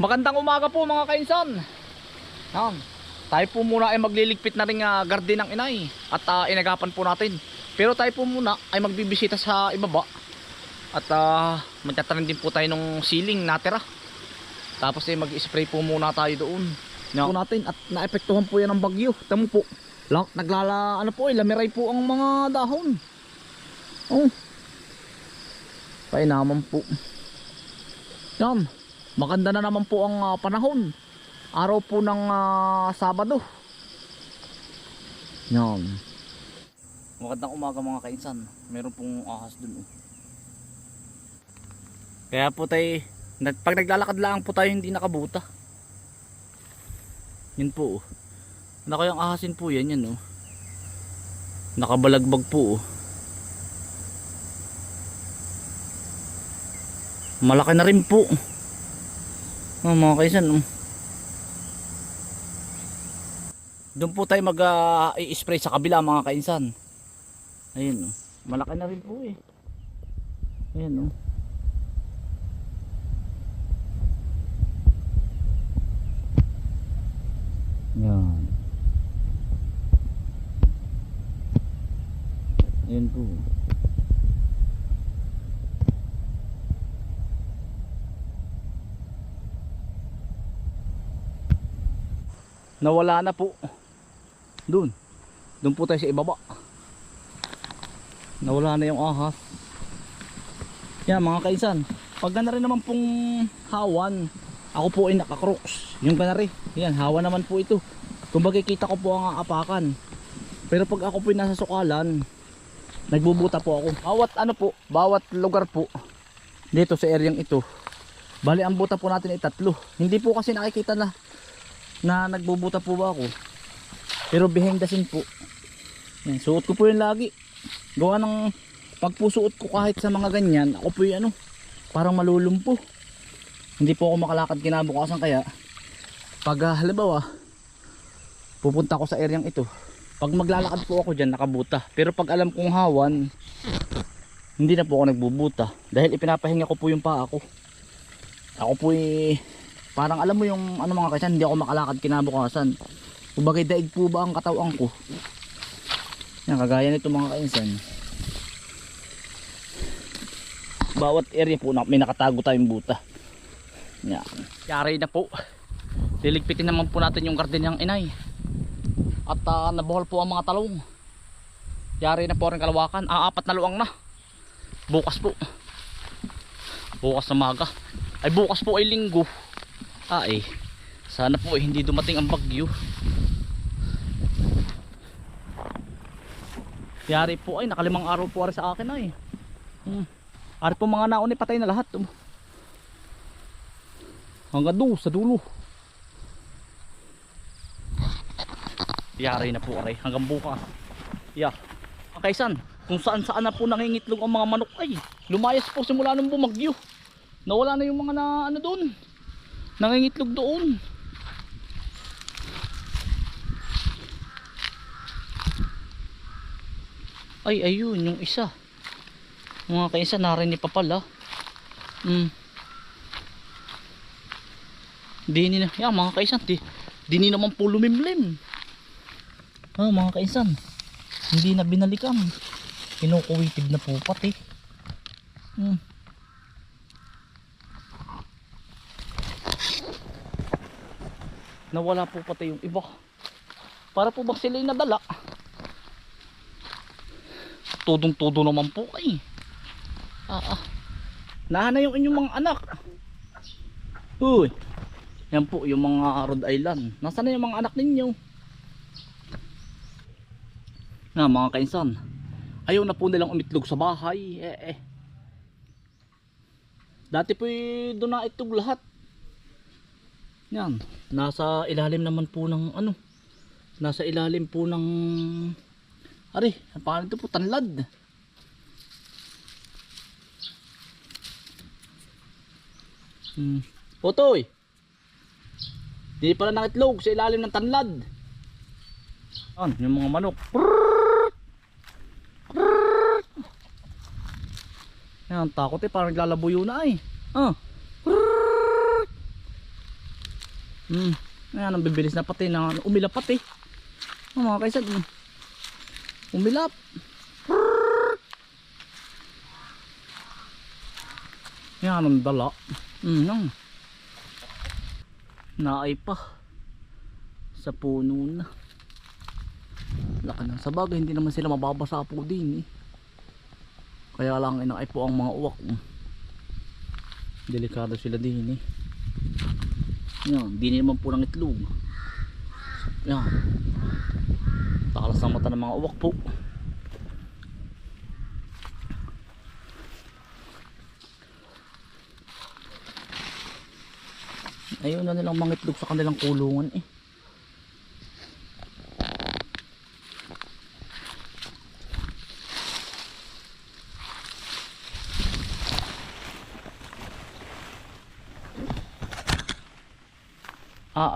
Magandang umaga po mga kainsan. Yan. Tayo po muna ay magliligpit na rin uh, garden ng inay at ah, inagapan po natin. Pero tayo po muna ay magbibisita sa ibaba at uh, magtatanim din po tayo ng ceiling natira. Tapos ay mag-spray po muna tayo doon. Yan po natin at naepektuhan po yan ng bagyo. Tamo po. Lang, naglala ano po eh, lamiray po ang mga dahon. Oh. Painaman po. Yan. Maganda na naman po ang ah, panahon. Araw po ng ah, Sabado. Yan. Magandang umaga mga kainsan. Meron pong ahas dun. Oh. Kaya po tayo, pag naglalakad lang po tayo hindi nakabuta. Yun po. Oh. Nako yung ahasin po yan yan. Oh. Nakabalagbag po. Oh. Malaki na rin po. Oh, mga kaisan. Oh. Doon po tayo mag ah, i-spray sa kabila mga kainsan. Ayun. Oh. Malaki na rin po eh. Ayun oh. Yan. Ayun po. Nawala na po. Doon. Doon po tayo sa ibaba. Nawala na yung ahas. Yan mga kaisan. Pag na rin naman pong hawan, ako po ay nakakroks. Yung ganari. Yan, hawa naman po ito. Kung kita ko po ang apakan. Pero pag ako po ay nasa sukalan, nagbubuta po ako. Bawat ano po, bawat lugar po dito sa areang ito. Bali ang buta po natin ay tatlo. Hindi po kasi nakikita na na nagbubuta po ba ako. Pero behind the scene po. Yan, suot ko po yun lagi. Gawa ng pagpusuot ko kahit sa mga ganyan, ako po yung ano, parang malulumpo. Hindi po ako makalakad kinabukasan kaya pag uh, halimbawa pupunta ako sa areang ito pag maglalakad po ako dyan nakabuta pero pag alam kong hawan hindi na po ako nagbubuta dahil ipinapahinga ko po yung paa ko ako po eh, parang alam mo yung ano mga kasan hindi ako makalakad kinabukasan. Kumbaga daig po ba ang katawan ko? Yan kagaya nito mga kainsan. Bawat area po may nakatago tayong buta. Yan. Yari na po. Liligpitin naman po natin yung garden ng inay. At uh, nabuhol po ang mga talong. Yari na po rin kalawakan. Aapat na luwang na. Bukas po. Bukas na maga. Ay bukas po ay linggo ah eh sana po eh, hindi dumating ang bagyo. Yari po ay nakalimang araw po ari sa akin ay. Hmm. ari po mga naon ay patay na lahat oh. hanggang doon sa dulo. Yari na po ari hanggang bukas. Yeah kaisan kung saan saan na po nangingitlog ang mga manok ay lumayas po simula nung bumagyo. Nawala na yung mga na ano doon nangingitlog doon. Ay ayun yung isa. Mga kaisa narinig pa pala mm. dini na yan mga kaisan di, dini naman po lumimlim. Ah mga kaisan hindi na binalikan. Kinukuwitid na po pati. Mm. Nawala po pati yung iba. Para po bang sila yung nadala? Tudong tudo naman po ay ah, ah. nahana yung inyong mga anak. Uy yan po yung mga Rhode Island. Nasaan na yung mga anak ninyo? Na mga kainsan ayaw na po nilang umitlog sa bahay. Eh eh. Dati po doon na itog lahat yan nasa ilalim naman po ng ano nasa ilalim po ng Ari, paano ito po? Tanlad. Hmm. Potoy. Di pala nakitlog sa ilalim ng tanlad. Yan, yung mga manok. Yan, takot eh. Parang naglalabuyo na eh. Ah. Hmm. Ayan, ang bibilis na pati na umilap pati. Oh, mga kaisan. mm. Umilap. Yan ang dala. Mm, nang. Naay pa. Sa puno na. Laki ng sabagay, hindi naman sila mababasa po din eh. Kaya lang inaay po ang mga uwak. mm. Delikado sila din eh. Yan, hindi naman po ng itlog. Yan. Talas ng mata ng mga uwak po. Ayun na nilang mangitlog sa kanilang kulungan eh.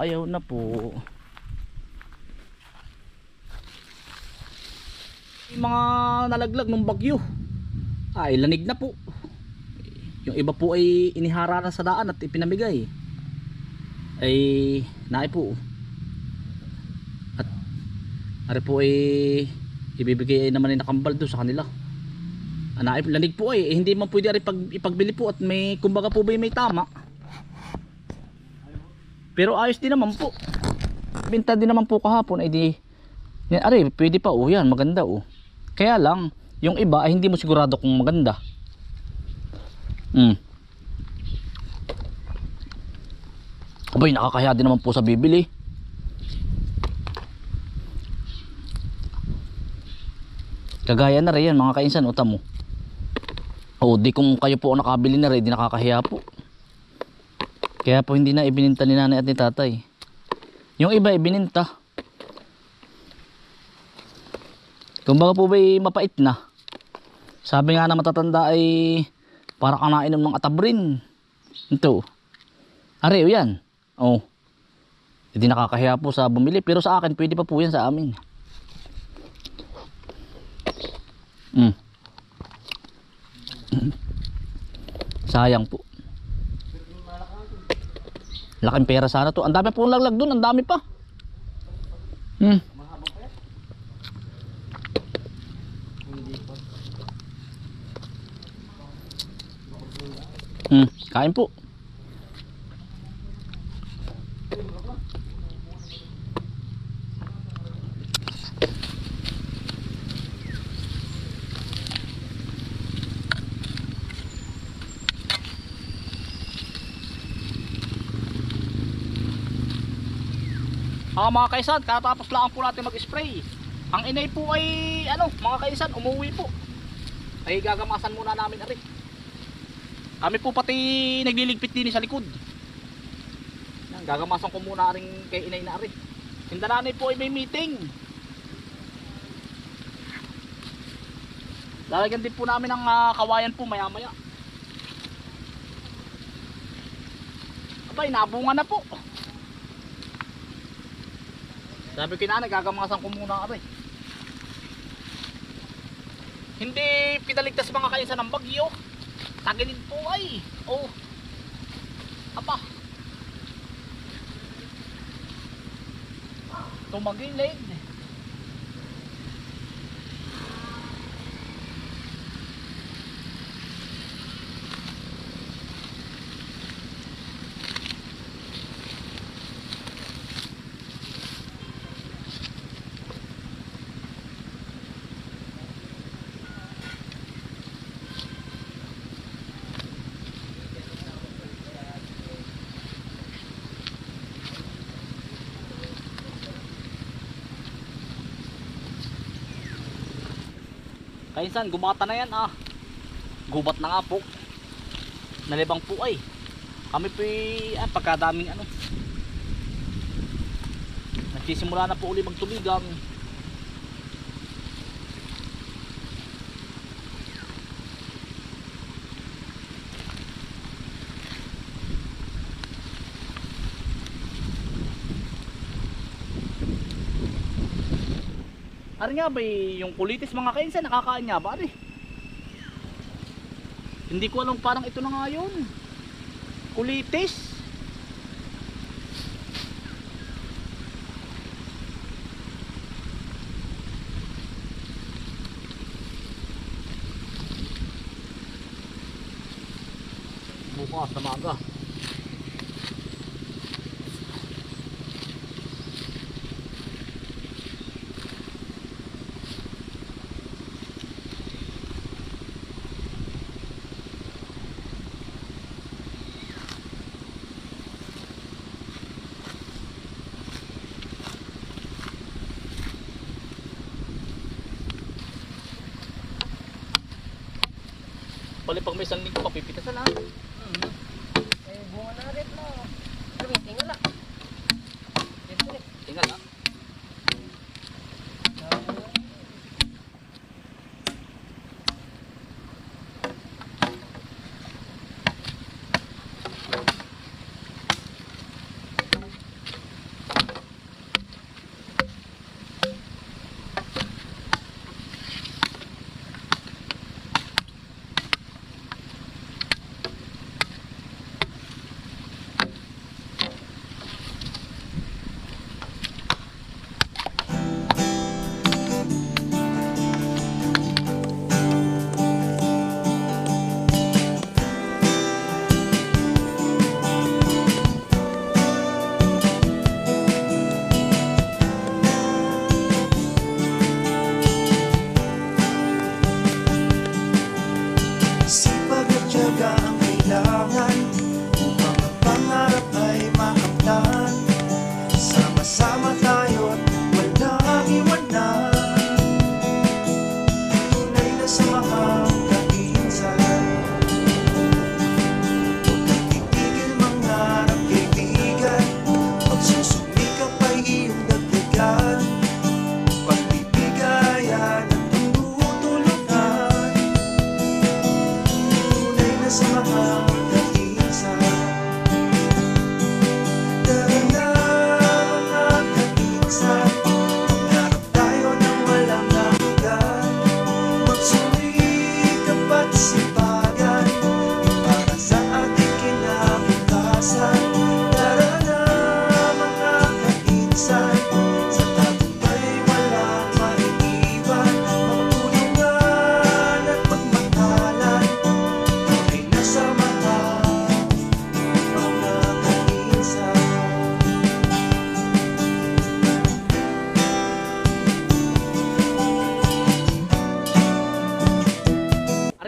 Ayaw na po. Yung mga nalaglag ng bagyo. Ay, lanig na po. Yung iba po ay inihara na sa daan at ipinamigay. Ay, naay po. At, ari po ay ibibigay ay naman ay nakambal doon sa kanila. Anaay, lanig po ay, eh, hindi man pwede ari pag, ipagbili po at may, kumbaga po ba may tama. Pero ayos din naman po. Binta din naman po kahapon ay di yan, are, pwede pa oh yan, maganda oh. Kaya lang, yung iba ay hindi mo sigurado kung maganda. Hmm. Abay, nakakahiya din naman po sa bibili. Kagaya na rin yan, mga kainsan, utam mo. O, di kung kayo po nakabili na rin, di nakakahiya po. Kaya po hindi na ibininta ni nanay at ni tatay. Yung iba ibininta. Kung baga po ba'y mapait na. Sabi nga na matatanda ay para ka nainom ng atabrin. Ito. Are, o yan. Oh. Hindi nakakahiya po sa bumili. Pero sa akin, pwede pa po yan sa amin. Mm. Sayang po. Laking pera sana to. Ang dami pong laglag doon. Ang dami pa. Hmm. Hmm. Kain po. Ah mga kaisan, katapos lang po natin mag-spray. Ang inay po ay ano, mga kaisan, umuwi po. Ay gagamasan muna namin ari. Kami po pati nagliligpit din sa likod. Yan, gagamasan ko muna rin kay inay na ari. Sindananay po ay may meeting. Lalagyan din po namin ng ah, kawayan po maya maya. Abay, nabunga na po. Sabi ko na, nagagamasan ko muna aray. Hindi pinaligtas mga kainsan ng bagyo. Tagilid po ay. Oh. Aba. Tumagilid. Kainsan, gumata na yan ah. Gubat na nga po. Nalibang po ay. Kami po ay ah, pagkadaming ano. Nagsisimula na po uli magtubigang. Ari nga ba eh, yung kulitis mga kainsa nakakain nga ba ari? Hindi ko alam parang ito na nga yun. Kulitis. Bukas na maga. Bali pag may isang linggo papipitasan ha. Eh, at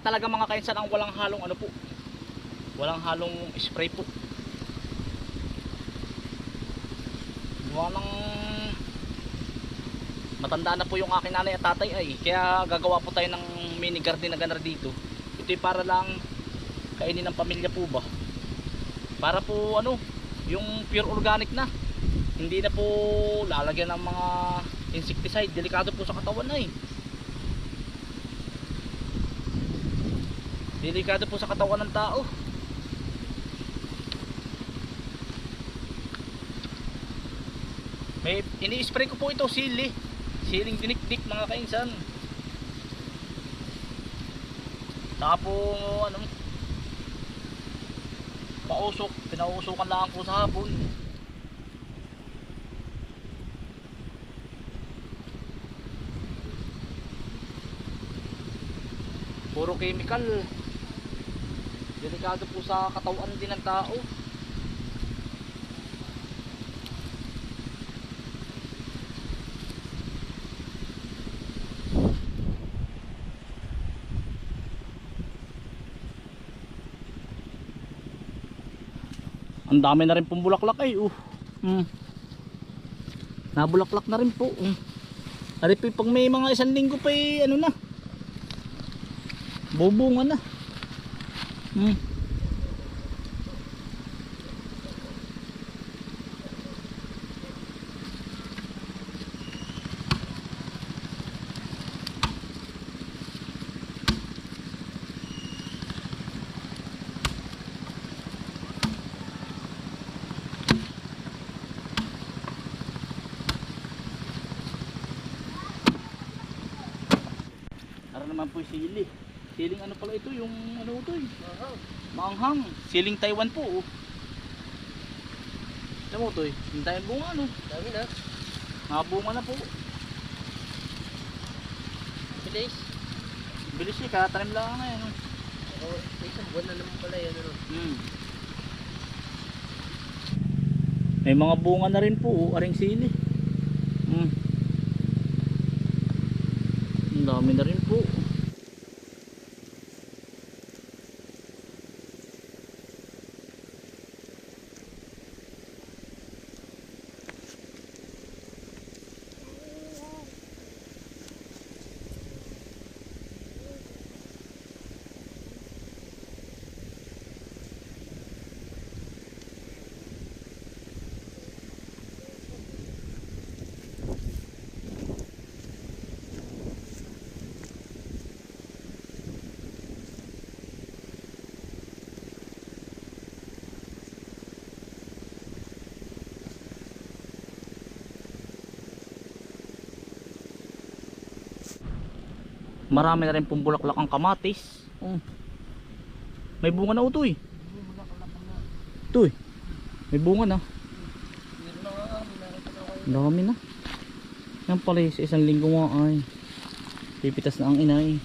Ari talaga mga kainsan ang walang halong ano po. Walang halong spray po. Gawa ng matanda na po yung aking nanay at tatay ay kaya gagawa po tayo ng mini garden na ganar dito. Ito para lang kainin ng pamilya po ba. Para po ano, yung pure organic na. Hindi na po lalagyan ng mga insecticide. Delikado po sa katawan na eh. Delikado po sa katawan ng tao. May ini-spray ko po ito sili. Siling dinikdik mga kainsan. Tapo ano pausok, pinausukan lang po sa hapon. Puro chemical. Delikado po sa katawan din ng tao. Ang dami na rin pong bulaklak ay uh. Mm. Nabulaklak na rin po. Mm. Po, pag may mga isang linggo pa eh, ano na. Bubunga na. Hmm. Para naman po yung sili. Siling ano pala ito, yung ano ito eh. Maanghang. Siling Taiwan po. Oh. Ito mo ito eh. Yung tayong bunga ano. Dami na. Mga bunga na po. Bilis. Bilis eh, katanim lang na yan. Oh, isang buwan na naman pala yan. Ano? Hmm. May mga bunga na rin po, oh, aring sili. Hmm. Ang dami na rin po. Marami na rin pong bulaklak ang kamatis. Hmm. May bunga na utoy. Utoy. May bunga na. Dami na. Yan pala sa isang linggo nga ay. Pipitas na ang inay.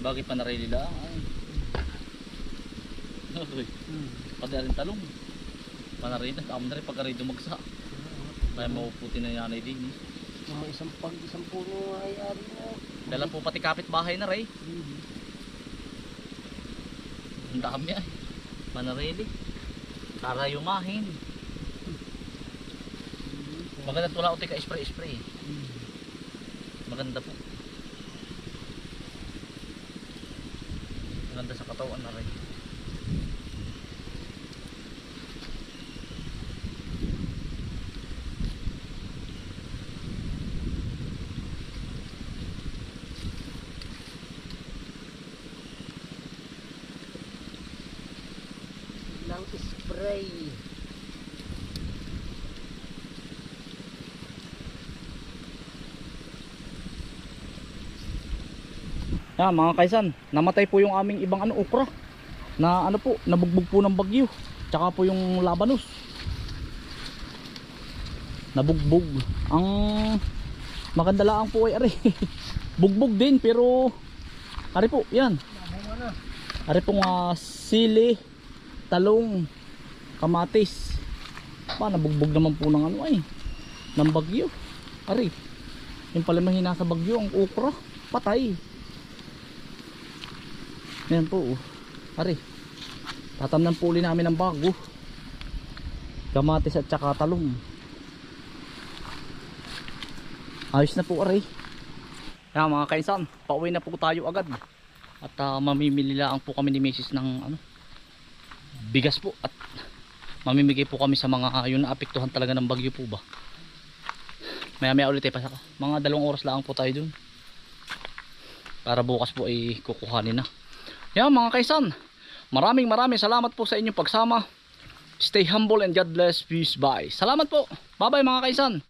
Bakit pa narilila ay? Uy, pati rin talong. Panarita, kamo na rin pagka rin dumagsa. Kaya mauputi na yanay din. eh. Mga isang pag isang puno ay ari na. Dala po pati kapitbahay na rin. Ang dami ay. Manarili. Para yumahin. Maganda tula uti ka spray spray. Maganda po. Maganda sa katawan na rin. Lang spray. Yan mga kaisan, namatay po yung aming ibang ano okra. Na ano po, nabugbog po ng bagyo. Tsaka po yung labanos. Nabugbog. Ang maganda lang po ay ari. Bugbog din pero ari po, yan. Ari po nga sili, talong, kamatis. Pa nabugbog naman po ng ano ay ng bagyo. Ari. Yung pala mahina sa bagyo ang okra, patay. Yan po. oh. Ari. Tatamnan po uli namin ng bago. Kamatis at saka talong. Ayos na po ari. Yan mga kaisan, pauwi na po tayo agad. At ah, mamimili lang po kami ni Mrs. ng ano, bigas po at mamimigay po kami sa mga ah, yun na apektuhan talaga ng bagyo po ba. Maya maya ulit ay pasaka. Mga dalawang oras lang po tayo dun. Para bukas po ay kukuhanin na. Yan mga kaisan, maraming maraming salamat po sa inyong pagsama. Stay humble and God bless. Peace. Bye. Salamat po. Bye bye mga kaisan.